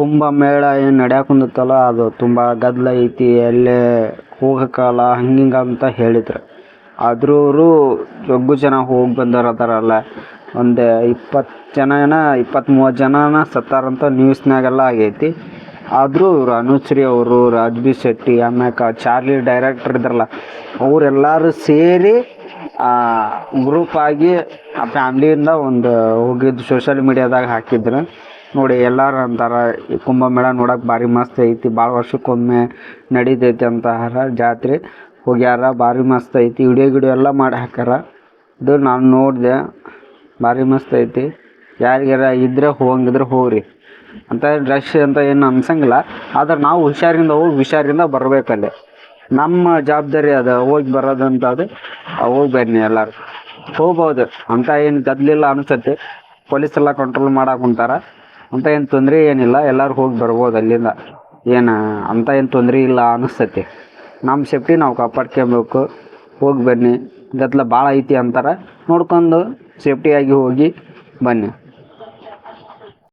ಕುಂಭಮೇಳ ಏನು ನಡೆಯಾಕುಂದತ್ತಲ್ಲ ಅದು ತುಂಬ ಗದ್ದಲ ಐತಿ, ಎಲ್ಲೇ ಹೋಗಕ್ಕಾಗಲ್ಲ ಹಂಗೆ ಹಿಂಗೆ ಅಂತ ಹೇಳಿದ್ರು. ಆದರೂ ಅವರು ಜಗ್ಗು ಜನ ಹೋಗಿ ಬಂದವ್ರು ಅದಾರಲ್ಲ ಒಂದು ಇಪ್ಪತ್ತು ಜನ ಏನೋ ಇಪ್ಪತ್ತು ಮೂವತ್ತು ಜನನ ಸತ್ತಾರಂತ ನ್ಯೂಸ್ನಾಗೆಲ್ಲ ಆಗೈತಿ. ಆದರೂ ಇವ್ರು ಅನುಶ್ರೀ ಅವರು, ರಾಜ್ಬಿ ಶೆಟ್ಟಿ, ಆಮ್ಯಾಕ ಚಾರ್ಲಿ ಡೈರೆಕ್ಟರ್ ಇದ್ರಲ್ಲ, ಅವರೆಲ್ಲರೂ ಸೇರಿ ಗ್ರೂಪ್ ಆಗಿ ಆ ಫ್ಯಾಮ್ಲಿಯಿಂದ ಒಂದು ಹೋಗಿದ್ದು ಸೋಷಲ್ ಮೀಡಿಯಾದಾಗ ಹಾಕಿದ್ರು. ನೋಡಿ, ಎಲ್ಲರೂ ಅಂತಾರೆ, ಈ ಕುಂಭಮೇಳ ನೋಡಕ್ಕೆ ಭಾರಿ ಮಸ್ತ್ ಐತಿ ಭಾಳ ವರ್ಷಕ್ಕೊಮ್ಮೆ ನಡಿತೈತಿ ಅಂತಾರ ಜಾತ್ರೆ. ಹೋಗ್ಯಾರ, ಭಾರಿ ಮಸ್ತ್ ಐತಿ, ವಿಡಿಯೋ ಗಿಡಿಯೋ ಎಲ್ಲ ಮಾಡಿ ಹಾಕ್ಯಾರ. ಇದು ನಾನು ನೋಡಿದೆ, ಭಾರಿ ಮಸ್ತ್ ಐತಿ. ಯಾರಿಗಾರ ಇದ್ದರೆ ಹೋಗಂಗಿದ್ರೆ ಹೋಗ್ರಿ. ಅಂತ ಡ್ರೆಶ್ ಅಂತ ಏನು ಅನ್ಸಂಗಿಲ್ಲ, ಆದ್ರೆ ನಾವು ಹುಷಾರಿಂದ ಹೋಗಿ ಹುಷಾರಿಂದ ಬರ್ಬೇಕಲ್ಲಿ ನಮ್ಮ ಜವಾಬ್ದಾರಿ ಅದು, ಹೋಗಿ ಬರೋದಂತ ಅದು. ಹೋಗಿ ಬನ್ನಿ ಎಲ್ಲರೂ. ಹೋಗ್ಬೋದು, ಅಂತ ಏನು ಗದ್ದಲಿಲ್ಲ ಅನ್ಸತ್ತೆ. ಪೊಲೀಸ್ ಎಲ್ಲ ಕಂಟ್ರೋಲ್ ಮಾಡಕ್ಕೆ ಕುಂತಾರ. ಅಂತ ಏನು ತೊಂದರೆ ಏನಿಲ್ಲ, ಎಲ್ಲರೂ ಹೋಗಿ ಬರ್ಬೋದು ಅಲ್ಲಿಂದ. ಏನು, ಅಂತ ಏನು ತೊಂದರೆ ಇಲ್ಲ ಅನಿಸ್ತೈತಿ. ನಮ್ಮ ಸೇಫ್ಟಿ ನಾವು ಕಾಪಾಡ್ಕೊಬೇಕು. ಹೋಗಿ ಬನ್ನಿ. ಗದ್ದಲ ಭಾಳ ಐತಿ ಅಂತಾರೆ, ನೋಡ್ಕೊಂಡು ಸೇಫ್ಟಿಯಾಗಿ ಹೋಗಿ ಬನ್ನಿ.